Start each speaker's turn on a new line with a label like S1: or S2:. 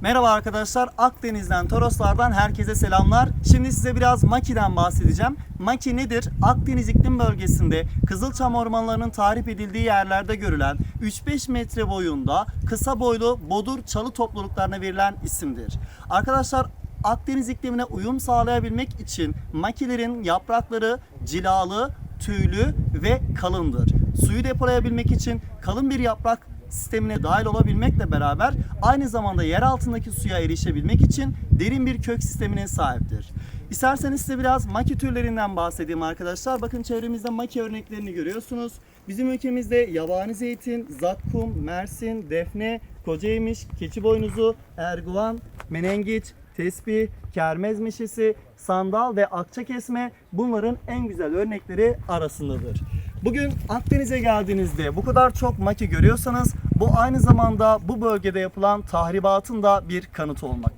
S1: Merhaba arkadaşlar, Akdeniz'den, Toroslardan herkese selamlar. Şimdi size biraz Maki'den bahsedeceğim. Maki nedir? Akdeniz iklim bölgesinde Kızılçam ormanlarının tarif edildiği yerlerde görülen 3-5 metre boyunda kısa boylu bodur çalı topluluklarına verilen isimdir. Arkadaşlar Akdeniz iklimine uyum sağlayabilmek için makilerin yaprakları cilalı, tüylü ve kalındır. Suyu depolayabilmek için kalın bir yaprak sistemine dahil olabilmekle beraber aynı zamanda yer altındaki suya erişebilmek için derin bir kök sistemine sahiptir. İsterseniz size biraz maki türlerinden bahsedeyim arkadaşlar. Bakın çevremizde maki örneklerini görüyorsunuz. Bizim ülkemizde yabani zeytin, zakkum, mersin, defne, kocayemiş, keçi boynuzu, erguvan, menengiç, tespih, kermez meşesi, sandal ve akça kesme bunların en güzel örnekleri arasındadır. Bugün Akdeniz'e geldiğinizde bu kadar çok maki görüyorsanız bu aynı zamanda bu bölgede yapılan tahribatın da bir kanıtı olmaktadır.